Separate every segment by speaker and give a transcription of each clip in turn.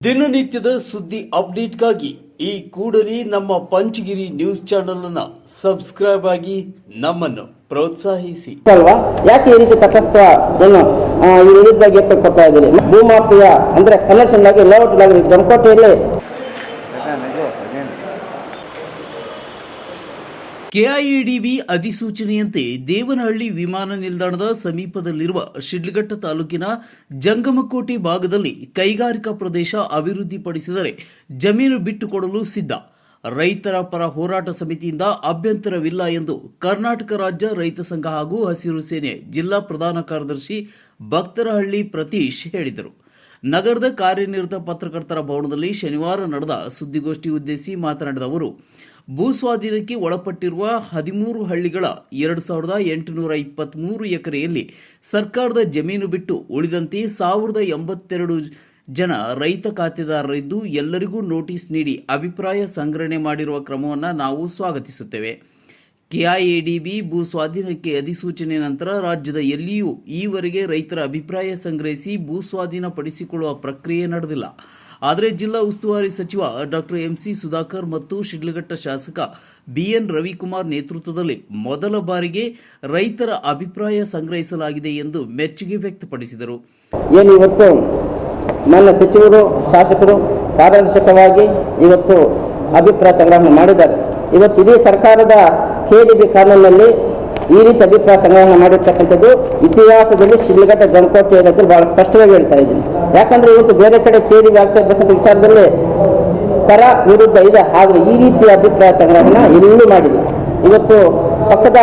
Speaker 1: ದಿನನಿತ್ಯದ ಸುದ್ದಿ ಅಪ್ಡೇಟ್ಗಾಗಿ ಈ ಕೂಡಲೇ ನಮ್ಮ ಪಂಚಗಿರಿ ನ್ಯೂಸ್ ಚಾನೆಲ್ ಅನ್ನ ಸಬ್ಸ್ಕ್ರೈಬ್ ಆಗಿ ನಮ್ಮನ್ನು ಪ್ರೋತ್ಸಾಹಿಸಿ.
Speaker 2: ಅಲ್ವಾ? ಯಾಕೆ ಈ ರೀತಿ ತಟಸ್ಥ ಏನು ಆ, ಈ ವಿರುದ್ಧ ಗೆಟ್ಟು ಕೊಡ್ತಾ ಇದ್ದೀರಿ? ಭೂಮಾಫಿಯ ಅಂದ್ರೆ ಕನೆಕ್ಷನ್ ಆಗಿ ಲೇಔಟ್ ಆಗಿ
Speaker 1: ಕೆಐಎಡಿಬಿ ಅಧಿಸೂಚನೆಯಂತೆ ದೇವನಹಳ್ಳಿ ವಿಮಾನ ನಿಲ್ದಾಣದ ಸಮೀಪದಲ್ಲಿರುವ ಶಿಡ್ಲಘಟ್ಟ ತಾಲೂಕಿನ ಜಂಗಮಕೋಟೆ ಭಾಗದಲ್ಲಿ ಕೈಗಾರಿಕಾ ಪ್ರದೇಶ ಅಭಿವೃದ್ಧಿಪಡಿಸಿದರೆ ಜಮೀನು ಬಿಟ್ಟುಕೊಡಲು ಸಿದ್ಧ. ರೈತರ ಪರ ಹೋರಾಟ ಸಮಿತಿಯಿಂದ ಅಭ್ಯಂತರವಿಲ್ಲ ಎಂದು ಕರ್ನಾಟಕ ರಾಜ್ಯ ರೈತ ಸಂಘ ಹಾಗೂ ಹಸಿರು ಸೇನೆ ಜಿಲ್ಲಾ ಪ್ರಧಾನ ಕಾರ್ಯದರ್ಶಿ ಭಕ್ತರಹಳ್ಳಿ ಪ್ರತೀಶ್ ಹೇಳಿದರು. ನಗರದ ಕಾರ್ಯನಿರತ ಪತ್ರಕರ್ತರ ಭವನದಲ್ಲಿ ಶನಿವಾರ ನಡೆದ ಸುದ್ದಿಗೋಷ್ಠಿ ಉದ್ದೇಶಿಸಿ ಮಾತನಾಡಿದ ಅವರು ಭೂಸ್ವಾಧೀನಕ್ಕೆ ಒಳಪಟ್ಟಿರುವ ಹದಿಮೂರು ಹಳ್ಳಿಗಳ ಎರಡು ಸಾವಿರದ ಎಂಟುನೂರ ಇಪ್ಪತ್ತ್ಮೂರು ಎಕರೆಯಲ್ಲಿ ಸರ್ಕಾರದ ಜಮೀನು ಬಿಟ್ಟು ಉಳಿದಂತೆ ಸಾವಿರದ ಎಂಬತ್ತೆರಡು ಜನ ರೈತ ಖಾತೆದಾರರಿದ್ದು ಎಲ್ಲರಿಗೂ ನೋಟಿಸ್ ನೀಡಿ ಅಭಿಪ್ರಾಯ ಸಂಗ್ರಹಣೆ ಮಾಡಿರುವ ಕ್ರಮವನ್ನು ನಾವು ಸ್ವಾಗತಿಸುತ್ತೇವೆ. ಕೆಐಎಡಿಬಿ ಭೂ ಸ್ವಾಧೀನಕ್ಕೆ ಅಧಿಸೂಚನೆ ನಂತರ ರಾಜ್ಯದ ಎಲ್ಲಿಯೂ ಈವರೆಗೆ ರೈತರ ಅಭಿಪ್ರಾಯ ಸಂಗ್ರಹಿಸಿ ಭೂ ಸ್ವಾಧೀನಪಡಿಸಿಕೊಳ್ಳುವ ಪ್ರಕ್ರಿಯೆ ನಡೆದಿಲ್ಲ. ಆದರೆ ಜಿಲ್ಲಾ ಉಸ್ತುವಾರಿ ಸಚಿವ ಡಾಕ್ಟರ್ ಎಂಸಿ ಸುಧಾಕರ್ ಮತ್ತು ಶಿಡ್ಲಘಟ್ಟ ಶಾಸಕ ಬಿಎನ್ ರವಿಕುಮಾರ್ ನೇತೃತ್ವದಲ್ಲಿ ಮೊದಲ ಬಾರಿಗೆ ರೈತರ ಅಭಿಪ್ರಾಯ ಸಂಗ್ರಹಿಸಲಾಗಿದೆ ಎಂದು ಮೆಚ್ಚುಗೆ ವ್ಯಕ್ತಪಡಿಸಿದರು.
Speaker 2: ಏನು ಇವತ್ತು ನನ್ನ ಸಚಿವರು, ಶಾಸಕರು ಪಾರದರ್ಶಕವಾಗಿ ಇವತ್ತು ಅಭಿಪ್ರಾಯ ಸಂಗ್ರಹಣೆ ಮಾಡಿದ್ದಾರೆ. ಇವತ್ತು ಇಡೀ ಸರ್ಕಾರದ ಕೆ ಡಿ ಬಿ ಕಾನೂನಿನಲ್ಲಿ ಈ ರೀತಿ ಅಭಿಪ್ರಾಯ ಸಂಗ್ರಹಣೆ ಮಾಡಿರ್ತಕ್ಕಂಥದ್ದು ಇತಿಹಾಸದಲ್ಲಿ ಶಿಡ್ಲಘಟ್ಟ ಗಣಕೋಟೆ ಅಂತ ಬಹಳ ಸ್ಪಷ್ಟವಾಗಿ ಹೇಳ್ತಾ ಇದ್ದೀನಿ. ಯಾಕಂದ್ರೆ ಇವತ್ತು ಬೇರೆ ಕಡೆ ಕೇರಿ ಆಗ್ತಾ ಇರ್ತಕ್ಕಂಥ ವಿಚಾರದಲ್ಲಿ ಪರ ವಿರುದ್ಧ ಇದೆ. ಆದರೆ ಈ ರೀತಿಯ ಅಭಿಪ್ರಾಯ ಸಂಗ್ರಹಣ ಎಲ್ಲೂ ಮಾಡಿಲ್ಲ. ಇವತ್ತು ಪಕ್ಕದ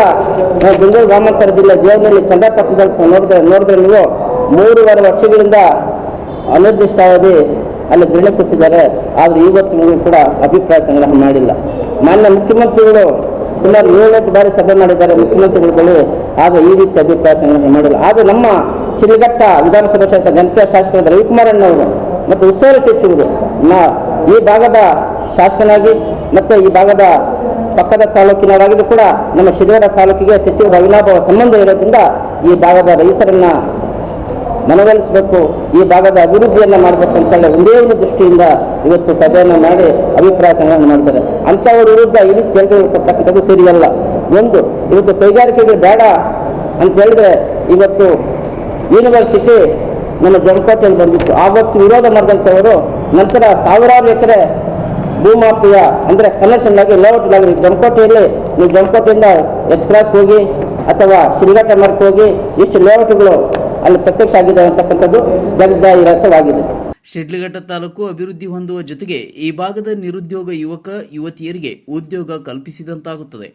Speaker 2: ಬೆಂಗಳೂರು ಗ್ರಾಮಾಂತರ ಜಿಲ್ಲೆ ದೇವನಹಳ್ಳಿ ಚಂದ್ರಪಟ್ಟಣದಲ್ಲಿ ನೋಡಿದ್ರೆ ನೋಡಿದ್ರೆ ನೀವು ಮೂರುವರೆ ವರ್ಷಗಳಿಂದ ಅನಿರ್ದಿಷ್ಟಾವಧಿ ಅಲ್ಲಿ ದೃಢ ಕೂತಿದ್ದಾರೆ. ಆದರೆ ಇವತ್ತಿಗೂ ಕೂಡ ಅಭಿಪ್ರಾಯ ಸಂಗ್ರಹ ಮಾಡಿಲ್ಲ. ಮಾನ್ಯ ಮುಖ್ಯಮಂತ್ರಿಗಳು ಸುಮಾರು ಏಳೆಂಟು ಬಾರಿ ಸಭೆ ಮಾಡಿದ್ದಾರೆ ಮುಖ್ಯಮಂತ್ರಿಗಳ. ಬಳಿ ಆಗ ಈ ರೀತಿ ಅಭಿಪ್ರಾಯ ಸಂಗ್ರಹ ಮಾಡಿಲ್ಲ. ಆದರೆ ನಮ್ಮ ಶ್ರೀಘಟ್ಟ ವಿಧಾನಸಭಾ ಕ್ಷೇತ್ರ ಜನಪ್ರಿಯ ಶಾಸಕರಾದ ರವಿಕುಮಾರಣ್ಣವರು ಮತ್ತು ಉಸ್ತುವಾರಿ ಸಚಿವರು ನಾ ಈ ಭಾಗದ ಶಾಸಕನಾಗಿ ಮತ್ತು ಈ ಭಾಗದ ಪಕ್ಕದ ತಾಲೂಕಿನವರಾಗಿದ್ದು ಕೂಡ ನಮ್ಮ ಶಿರಿವಾರ ತಾಲೂಕಿಗೆ ಸಚಿವರ ಅವಿನಾಭಾವ ಸಂಬಂಧ ಇರೋದ್ರಿಂದ ಈ ಭಾಗದ ರೈತರನ್ನ ಮನವೊಲಿಸಬೇಕು. ಈ ಭಾಗದ ಅಭಿವೃದ್ಧಿಯನ್ನು ಮಾಡಬೇಕು ಅಂತೇಳಿ ಒಂದೇ ಒಂದು ದೃಷ್ಟಿಯಿಂದ ಇವತ್ತು ಸಭೆಯನ್ನು ಮಾಡಿ ಅಭಿಪ್ರಾಯ ಸಂಗ್ರಹಣೆ ಮಾಡ್ತಾರೆ. ಅಂಥವ್ರ ವಿರುದ್ಧ ಈ ರೀತಿ ಹೇಳಿಕೆಗಳು ಕೊಡ್ತಕ್ಕಂಥದ್ದು ಸರಿಯಲ್ಲ. ಒಂದು, ಇವತ್ತು ಕೈಗಾರಿಕೆಗಳು ಬೇಡ ಅಂತ ಹೇಳಿದ್ರೆ ಇವತ್ತು ಯೂನಿವರ್ಸಿಟಿ ನಮ್ಮ ಜಮಕೋಟೆಯಲ್ಲಿ ಬಂದಿತ್ತು. ಆವತ್ತು ವಿರೋಧ ಮಾಡಿದಂಥವರು ನಂತರ ಸಾವಿರಾರು ಎಕರೆ ಭೂಮಾಪಿಯ ಅಂದರೆ ಕನೆಕ್ಷನ್ ಆಗಿ ಲೇಔಟ್ ಆಗಿ ಜಮಕೋಟೆಯಲ್ಲಿ ನೀವು ಜಮಕೋಟೆಯಿಂದ ಎಚ್ ಕ್ರಾಸ್ಗೆ ಹೋಗಿ ಅಥವಾ ಶಿಲ್ಘಟ್ಟ ಮಾರ್ಕ್ ಹೋಗಿ ಇಷ್ಟು ಲೇಔಟ್ಗಳು ಅಲ್ಲಿ ಪ್ರತ್ಯಕ್ಷ ಆಗಿದೆ ಅಂತಕ್ಕಂಥದ್ದು ಜಗದಾಯಿರತವಾಗಿದೆ
Speaker 1: ಶಿಡ್ಲಘಟ್ಟ ತಾಲೂಕು ಅಭಿವೃದ್ಧಿ ಹೊಂದುವ ಜೊತೆಗೆ ಈ ಭಾಗದ ನಿರುದ್ಯೋಗ ಯುವಕ, ಯುವತಿಯರಿಗೆ ಉದ್ಯೋಗ ಕಲ್ಪಿಸಿದಂತಾಗುತ್ತದೆ.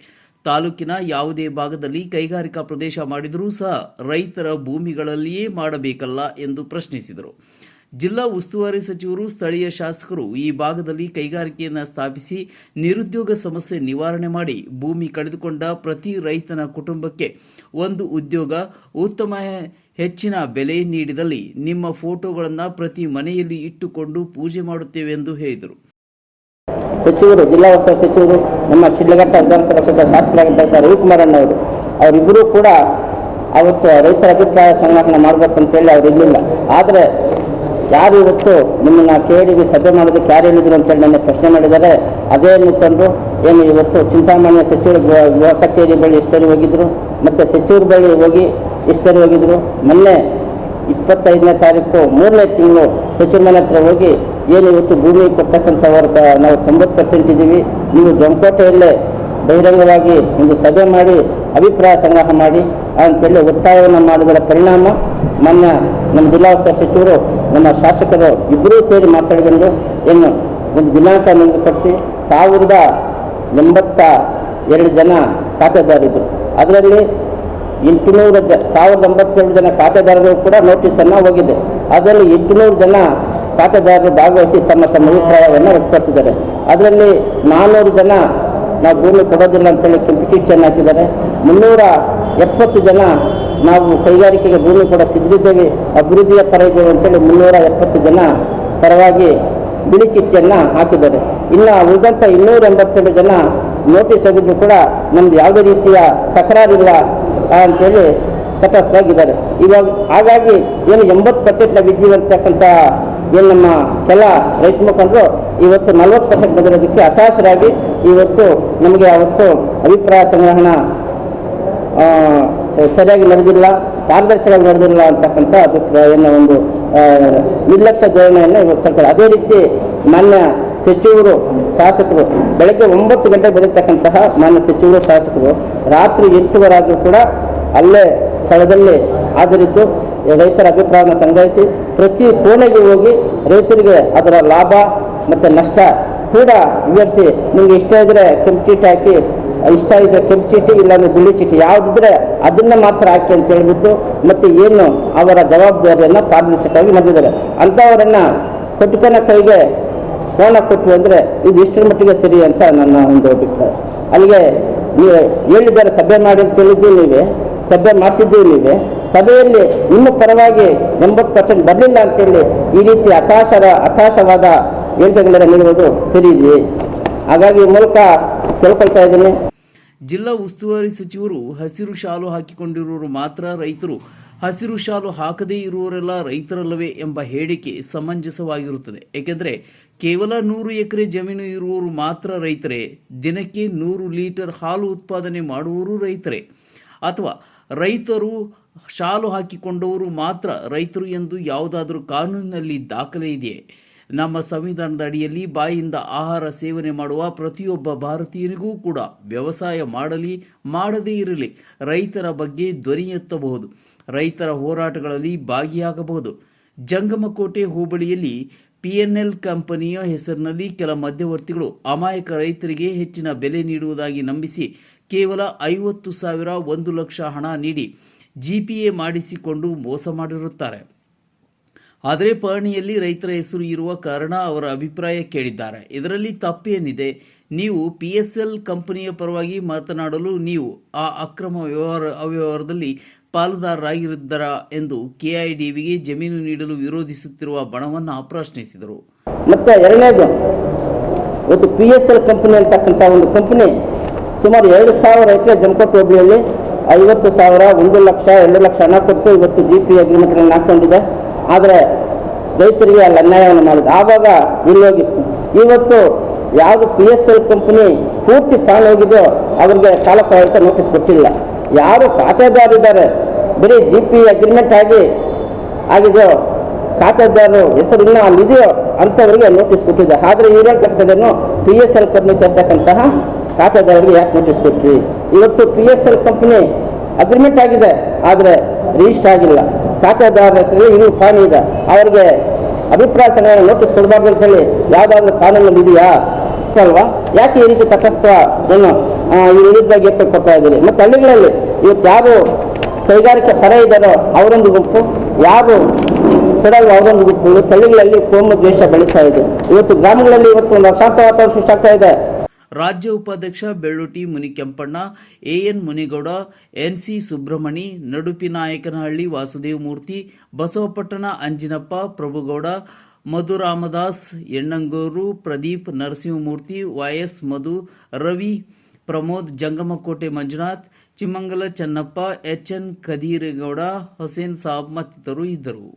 Speaker 1: ತಾಲೂಕಿನ ಯಾವುದೇ ಭಾಗದಲ್ಲಿ ಕೈಗಾರಿಕಾ ಪ್ರದೇಶ ಮಾಡಿದರೂ ಸಹ ರೈತರ ಭೂಮಿಗಳಲ್ಲಿಯೇ ಮಾಡಬೇಕಲ್ಲ ಎಂದು ಪ್ರಶ್ನಿಸಿದರು. ಜಿಲ್ಲಾ ಉಸ್ತುವಾರಿ ಸಚಿವರು ಸ್ಥಳೀಯ ಶಾಸಕರು ಈ ಭಾಗದಲ್ಲಿ ಕೈಗಾರಿಕೆಯನ್ನು ಸ್ಥಾಪಿಸಿ ನಿರುದ್ಯೋಗ ಸಮಸ್ಯೆ ನಿವಾರಣೆ ಮಾಡಿ ಭೂಮಿ ಕಳೆದುಕೊಂಡ ಪ್ರತಿ ರೈತನ ಕುಟುಂಬಕ್ಕೆ ಒಂದು ಉದ್ಯೋಗ, ಉತ್ತಮ ಹೆಚ್ಚಿನ ಬೆಲೆ ನೀಡಿದಲ್ಲಿ ನಿಮ್ಮ ಫೋಟೋಗಳನ್ನು ಪ್ರತಿ ಮನೆಯಲ್ಲಿ ಇಟ್ಟುಕೊಂಡು ಪೂಜೆ ಮಾಡುತ್ತೇವೆ ಎಂದು ಹೇಳಿದರು.
Speaker 2: ಸಚಿವರು, ಜಿಲ್ಲಾ ಉಸ್ತುವಾರಿ ಸಚಿವರು, ನಮ್ಮ ಶಿಡ್ಲಘಟ್ಟ ವಿಧಾನಸಭಾ ಕ್ಷೇತ್ರ ಶಾಸಕರಾಗಿದ್ದಂಥ ರವಿಕುಮಾರಣ್ಣವರು ಅವರಿಬ್ಬರೂ ಕೂಡ ಅವತ್ತು ರೈತರ ಅಭಿಪ್ರಾಯ ಸಂಗ್ರಹಣೆ ಮಾಡಬೇಕಂತೇಳಿ ಅವರು ಇರಲಿಲ್ಲ. ಆದರೆ ಯಾರು ಇವತ್ತು ನಿಮ್ಮನ್ನ ಕೇಳಿ ಸಭೆ ಮಾಡೋದಕ್ಕೆ ಯಾರು ಹೇಳಿದ್ರು ಅಂತೇಳಿ ನನ್ನ ಪ್ರಶ್ನೆ ಮಾಡಿದ್ದಾರೆ. ಅದೇ ಮುಖಂಡರು ಏನು ಇವತ್ತು ಚಿಂತಾಮಣಿಯ ಸಚಿವರು ಗೃಹ ಕಚೇರಿ ಬಳಿ ಇಷ್ಟರಿ ಹೋಗಿದ್ರು? ಮತ್ತು ಸಚಿವರ ಬಳಿ ಹೋಗಿ ಇಷ್ಟರಿ ಹೋಗಿದ್ರು? ಮೊನ್ನೆ ಇಪ್ಪತ್ತೈದನೇ ತಾರೀಕು ಮೂರನೇ ತಿಂಗಳು ಸಚಿವ ಮನೆ ಹತ್ರ ಹೋಗಿ ಏನು ಇವತ್ತು ಭೂಮಿ ಕೊಡ್ತಕ್ಕಂಥವ್ರ ನಾವು ತೊಂಬತ್ತು ಪರ್ಸೆಂಟ್ ಇದ್ದೀವಿ. ನೀವು ಜಮಕೋಟೆಯಲ್ಲೇ ಬಹಿರಂಗವಾಗಿ ಒಂದು ಸಭೆ ಮಾಡಿ, ಅಭಿಪ್ರಾಯ ಸಂಗ್ರಹ ಮಾಡಿ ಅಂತೇಳಿ ಒತ್ತಾಯವನ್ನು ಮಾಡಿದರ ಪರಿಣಾಮ ಮೊನ್ನೆ ನಮ್ಮ ಜಿಲ್ಲಾ ಉಸ್ತುವಾರಿ ಸಚಿವರು, ನಮ್ಮ ಶಾಸಕರು ಇಬ್ಬರೂ ಸೇರಿ ಮಾತಾಡಿಕೊಂಡು ಏನು ಒಂದು ದಿನಾಂಕ ನಿಗದಿಪಡಿಸಿ ಸಾವಿರದ ಎಂಬತ್ತ ಎರಡು ಜನ ಖಾತೆದಾರಿದ್ರು. ಅದರಲ್ಲಿ ಎಂಟುನೂರು ಜ, ಸಾವಿರದ ಎಂಬತ್ತೆರಡು ಜನ ಖಾತೆದಾರರು ಕೂಡ ನೋಟಿಸನ್ನು ಹೋಗಿದೆ ಅದರಲ್ಲಿ ಎಂಟುನೂರು ಜನ ಖಾತೆದಾರರು ಭಾಗವಹಿಸಿ ತಮ್ಮ ತಮ್ಮ ಅಭಿಪ್ರಾಯವನ್ನು ವ್ಯಕ್ತಪಡಿಸಿದ್ದಾರೆ. ಅದರಲ್ಲಿ ನಾನ್ನೂರು ಜನ ನಾವು ಭೂಮಿ ಕೊಡೋದಿಲ್ಲ ಅಂತೇಳಿ ಚೀಟಿಯನ್ನು ಹಾಕಿದ್ದಾರೆ. ಮುನ್ನೂರ ಎಪ್ಪತ್ತು ಜನ ನಾವು ಕೈಗಾರಿಕೆಗೆ ಭೂಮಿ ಕೊಡೋಕ್ಕೆ ಸಿದ್ಧರಿದ್ದೇವೆ ಅಭಿವೃದ್ಧಿಯ ಪರ ಇದ್ದೇವೆ ಅಂತೇಳಿ ಮುನ್ನೂರ ಎಪ್ಪತ್ತು ಜನ ಪರವಾಗಿ ಬಿಳಿ ಚಿಟ್ಟಿಯನ್ನು ಹಾಕಿದ್ದಾರೆ. ಇನ್ನು ಉಳಿದಂಥ ಇನ್ನೂರ ಎಂಬತ್ತೆರಡು ಜನ ನೋಟಿಸ್ ಹೋಗಿದ್ರು ಕೂಡ ನಮ್ದು ಯಾವುದೇ ರೀತಿಯ ತಕರಾರಿಲ್ಲ ಅಂಥೇಳಿ ತಟಸ್ಥರಾಗಿದ್ದಾರೆ. ಇವಾಗ ಹಾಗಾಗಿ ಏನು ಎಂಬತ್ತು ಪರ್ಸೆಂಟ್ ನಾವು ಇದ್ದೀವಿ ಅಂತಕ್ಕಂಥ ಏನು ನಮ್ಮ ಕೆಲ ರೈತ ಮುಖಂಡರು ಇವತ್ತು ನಲ್ವತ್ತು ಪರ್ಸೆಂಟ್ ಬಂದಿರೋದಕ್ಕೆ ಹತಾಶರಾಗಿ ಇವತ್ತು ನಮಗೆ ಅವತ್ತು ಅಭಿಪ್ರಾಯ ಸಂಗ್ರಹಣ ಸರಿಯಾಗಿ ನಡೆದಿಲ್ಲ, ಪಾರದರ್ಶಕವಾಗಿ ನಡೆದಿಲ್ಲ ಅಂತಕ್ಕಂಥ ಅಭಿಪ್ರಾಯನ ಒಂದು ನಿರ್ಲಕ್ಷ್ಯ ಧೋರಣೆಯನ್ನು ಇವತ್ತು ಸರ್ತಾರೆ ಅದೇ ರೀತಿ ಮಾನ್ಯ ಸಚಿವರು, ಶಾಸಕರು, ಬೆಳಗ್ಗೆ ಒಂಬತ್ತು ಗಂಟೆಗೆ ಬರೀತಕ್ಕಂತಹ ಮಾನ್ಯ ಸಚಿವರು, ಶಾಸಕರು, ರಾತ್ರಿ ಎಂಟುವರಾದರೂ ಕೂಡ ಅಲ್ಲೇ ಸ್ಥಳದಲ್ಲಿ ಹಾಜರಿದ್ದು, ರೈತರ ಅಭಿಪ್ರಾಯವನ್ನು ಸಂಗ್ರಹಿಸಿ, ಪ್ರತಿ ಕೋಣೆಗೆ ಹೋಗಿ ರೈತರಿಗೆ ಅದರ ಲಾಭ ಮತ್ತು ನಷ್ಟ ಕೂಡ ವಿವರಿಸಿ ನಿಮ್ಗೆ ಇಷ್ಟ ಇದ್ರೆ ಕೆಂಪು ಚೀಟಿ ಹಾಕಿ, ಇಷ್ಟ ಇದ್ರೆ ಕೆಂಪು ಚೀಟಿ, ಇಲ್ಲಾಂದ್ರೆ ಬಿಳಿ ಚೀಟಿ, ಯಾವುದಿದ್ರೆ ಅದನ್ನ ಮಾತ್ರ ಹಾಕಿ ಅಂತ ಹೇಳ್ಬಿಟ್ಟು ಮತ್ತೆ ಏನು ಅವರ ಜವಾಬ್ದಾರಿಯನ್ನು ಪಾರದರ್ಶಕವಾಗಿ ನಡೆದಿದ್ದಾರೆ ಅಂಥವರನ್ನು ಕೊಟ್ಟಕನ ಕೈಗೆ ಕೋಣ ಕೊಟ್ಟು ಅಂದರೆ ಇದು ಇಷ್ಟರ ಮಟ್ಟಿಗೆ ಸರಿ ಅಂತ ನನ್ನ ಒಂದು ಅಭಿಪ್ರಾಯ. ಅಲ್ಲಿಗೆ ನೀವು ಹೇಳಿದ್ದಾರೆ, ಸಭೆ ಮಾಡಿ ಅಂತ ಹೇಳಿದ್ದು ನೀವೇ, ಸಭೆ ಮಾಡಿಸಿದ್ದೀವಿ ನೀವೇ. ಸಭೆಯಲ್ಲಿ ನಿಮ್ಮ ಪರವಾಗಿ ಎಂಬತ್ತು ಪರ್ಸೆಂಟ್ ಬರಲಿಲ್ಲ ಅಂತೇಳಿ ಈ ರೀತಿ ಹತಾಶರ, ಹತಾಶವಾದ ಹೇಳಿಕೆಗಳನ್ನು ನೀಡುವುದು ಸರಿ ಇದೆ ಹಾಗಾಗಿ ಮೂಲಕ ಕೇಳ್ಕೊಳ್ತಾ ಇದ್ದೀನಿ.
Speaker 1: ಜಿಲ್ಲಾ ಉಸ್ತುವಾರಿ ಸಚಿವರು ಹಸಿರು ಶಾಲು ಹಾಕಿಕೊಂಡಿರುವರು ಮಾತ್ರ ರೈತರು. ಹಸಿರು ಶಾಲು ಹಾಕದೇ ಇರುವವರೆಲ್ಲ ರೈತರಲ್ಲವೇ ಎಂಬ ಹೇಳಿಕೆ ಸಮಂಜಸವಾಗಿರುತ್ತದೆ. ಏಕೆಂದರೆ ಕೇವಲ ನೂರು ಎಕರೆ ಜಮೀನು ಇರುವವರು ಮಾತ್ರ ರೈತರೇ. ದಿನಕ್ಕೆ ನೂರು ಲೀಟರ್ ಹಾಲು ಉತ್ಪಾದನೆ ಮಾಡುವವರು ರೈತರೇ. ಅಥವಾ ರೈತರು ಶಾಲು ಹಾಕಿಕೊಂಡವರು ಮಾತ್ರ ರೈತರು ಎಂದು ಯಾವುದಾದರೂ ಕಾನೂನಿನಲ್ಲಿ ದಾಖಲೆ ಇದೆಯೇ? ನಮ್ಮ ಸಂವಿಧಾನದ ಅಡಿಯಲ್ಲಿ ಬಾಯಿಂದ ಆಹಾರ ಸೇವನೆ ಮಾಡುವ ಪ್ರತಿಯೊಬ್ಬ ಭಾರತೀಯರಿಗೂ ಕೂಡ ವ್ಯವಸಾಯ ಮಾಡಲಿ, ಮಾಡದೇ ಇರಲಿ, ರೈತರ ಬಗ್ಗೆ ಧ್ವನಿ ಎತ್ತಬಹುದು. ರೈತರ ಹೋರಾಟಗಳಲ್ಲಿ ಭಾಗಿಯಾಗಬಹುದು. ಜಂಗಮಕೋಟೆ ಹೋಬಳಿಯಲ್ಲಿ ಪಿಎನ್ಎಲ್ ಕಂಪನಿಯ ಹೆಸರಿನಲ್ಲಿ ಕೆಲ ಮಧ್ಯವರ್ತಿಗಳು ಅಮಾಯಕ ರೈತರಿಗೆ ಹೆಚ್ಚಿನ ಬೆಲೆ ನೀಡುವುದಾಗಿ ನಂಬಿಸಿ ಕೇವಲ ಐವತ್ತು ಸಾವಿರ ಒಂದು ಲಕ್ಷ ಹಣ ನೀಡಿ ಜಿಪಿಎ ಮಾಡಿಸಿಕೊಂಡು ಮೋಸ ಮಾಡಿರುತ್ತಾರೆ. ಆದರೆ ಪಹಣಿಯಲ್ಲಿ ರೈತರ ಹೆಸರು ಇರುವ ಕಾರಣ ಅವರ ಅಭಿಪ್ರಾಯ ಕೇಳಿದ್ದಾರೆ. ಇದರಲ್ಲಿ ತಪ್ಪೇನಿದೆ? ನೀವು ಪಿ ಎಸ್ ಎಲ್ ಕಂಪನಿಯ ಪರವಾಗಿ ಮಾತನಾಡಲು ನೀವು ಆ ಅಕ್ರಮ ವ್ಯವಹಾರ, ಅವ್ಯವಹಾರದಲ್ಲಿ ಪಾಲುದಾರರಾಗಿದ್ದಾರಾ ಎಂದು ಕೆಐಡಿಬಿಗೆ ಜಮೀನು ನೀಡಲು ವಿರೋಧಿಸುತ್ತಿರುವ ಬಣವನ್ನು ಪ್ರಶ್ನಿಸಿದರು
Speaker 2: ಮತ್ತು ಎರಡನೇದು, ಇವತ್ತು ಪಿ ಎಸ್ ಎಲ್ ಕಂಪನಿ ಅಂತಕ್ಕಂಥ ಒಂದು ಕಂಪನಿ ಸುಮಾರು ಎರಡು ಸಾವಿರ ಎಕರೆ ಜಮಕೋಟೆ ಹೋಬಳಿಯಲ್ಲಿ ಐವತ್ತು ಸಾವಿರ, ಒಂದು ಲಕ್ಷ, ಎರಡು ಲಕ್ಷ ಹಣ ಕೊಟ್ಟು ಇವತ್ತು ಜಿ ಪಿ ಅಗ್ರಿಮೆಂಟ್ಗಳನ್ನು ಹಾಕ್ಕೊಂಡಿದೆ ಆದರೆ ರೈತರಿಗೆ ಅಲ್ಲಿ ಅನ್ಯಾಯವನ್ನು ಮಾಡಿದ್ರು. ಆವಾಗ ಇಲ್ಲೋಗಿತ್ತು. ಇವತ್ತು ಯಾವುದು ಪಿ ಎಸ್ ಎಲ್ ಕಂಪನಿ ಪೂರ್ತಿ ಹೋಗಿದೆಯೋ ಅವ್ರಿಗೆ ಕಾಲಕಾಲಿತ ನೋಟಿಸ್ ಕೊಟ್ಟಿಲ್ಲ. ಯಾರು ಖಾತೆದಾರಿದ್ದಾರೆ ಬರೀ ಜಿ ಪಿ ಅಗ್ರಿಮೆಂಟ್ ಆಗಿ ಆಗಿದೆಯೋ, ಖಾತೆದಾರರು ಹೆಸರು ಇನ್ನೂ ಅಲ್ಲಿದೆಯೋ ಅಂಥವರಿಗೆ ನೋಟಿಸ್ ಕೊಟ್ಟಿದೆ ಆದರೆ ಇವ್ರು ಹೇಳ್ತಕ್ಕಂಥದ್ದನ್ನು ಪಿ ಎಸ್ ಎಲ್ ಕಂಪ್ನಿ ಸೇರ್ತಕ್ಕಂತಹ ಖಾತೆದಾರರಿಗೆ ಯಾಕೆ ನೋಟಿಸ್ ಕೊಟ್ರಿ ಇವತ್ತು P S L company agreement ಆಗಿದೆ, ಆದರೆ ರಿಜಿಸ್ಟರ್ ಆಗಿಲ್ಲ. ಖಾತೆದಾರರ ಹೆಸರು ಇನ್ನು ಪಾನಿ ಇದೆ. ಅವರಿಗೆ ಅಭಿಪ್ರಾಯ ಸಂಗ್ರಹ ನೋಟಿಸ್ ಕೊಡಬಾರ್ದು ಅಂತ ಹೇಳಿ ಯಾವುದಾದ್ರೂ ಕಾನೂನಲ್ಲಿ ಇದೆಯಾ? ಅಲ್ವಾ? ಯಾಕೆ ಈ ರೀತಿ ತಟಸ್ಥ ಏನು ಆ, ಈ ವಿರುದ್ಧವಾಗಿ ಎಫೆಕ್ಟ್ ಕೊಡ್ತಾ ಇದ್ದೀರಿ? ಮತ್ತು ಹಳ್ಳಿಗಳಲ್ಲಿ ಇವತ್ತು ಯಾರು ಕೈಗಾರಿಕೆ ಪರ ಇದ್ದಾರೋ ಅವರೊಂದು ಗುಂಪು ಯಾರು ಕೊಡಲ್ವ ಅವರೊಂದು ಗುಂಪು. ಇವತ್ತು ಹಳ್ಳಿಗಳಲ್ಲಿ ಕೋಮು ದ್ವೇಷ ಬೆಳೀತಾ ಇದೆ. ಇವತ್ತು ಗ್ರಾಮಗಳಲ್ಲಿ ಇವತ್ತು ಒಂದು ಅಶಾಂತ ವಾತಾವರಣ ಸೃಷ್ಟಿಯಾಗ್ತಾ ಇದೆ.
Speaker 1: ರಾಜ್ಯ ಉಪಾಧ್ಯಕ್ಷ Belluti Munikempanna, AN Munigowda, NC Subramani Nadupinayakanahalli Vasudeva Murthy, Basavapattana Anjinappa Prabhugowda Madhuramadas Ennangur, Pradeep Narasimhamurthy, YS Madhu, Ravi, Pramod Jangamakote Manjunath Chimmangala Channappa, HN Kadiregowda, Hussain Sab ಮತ್ತಿತರರು ಇದ್ದರು.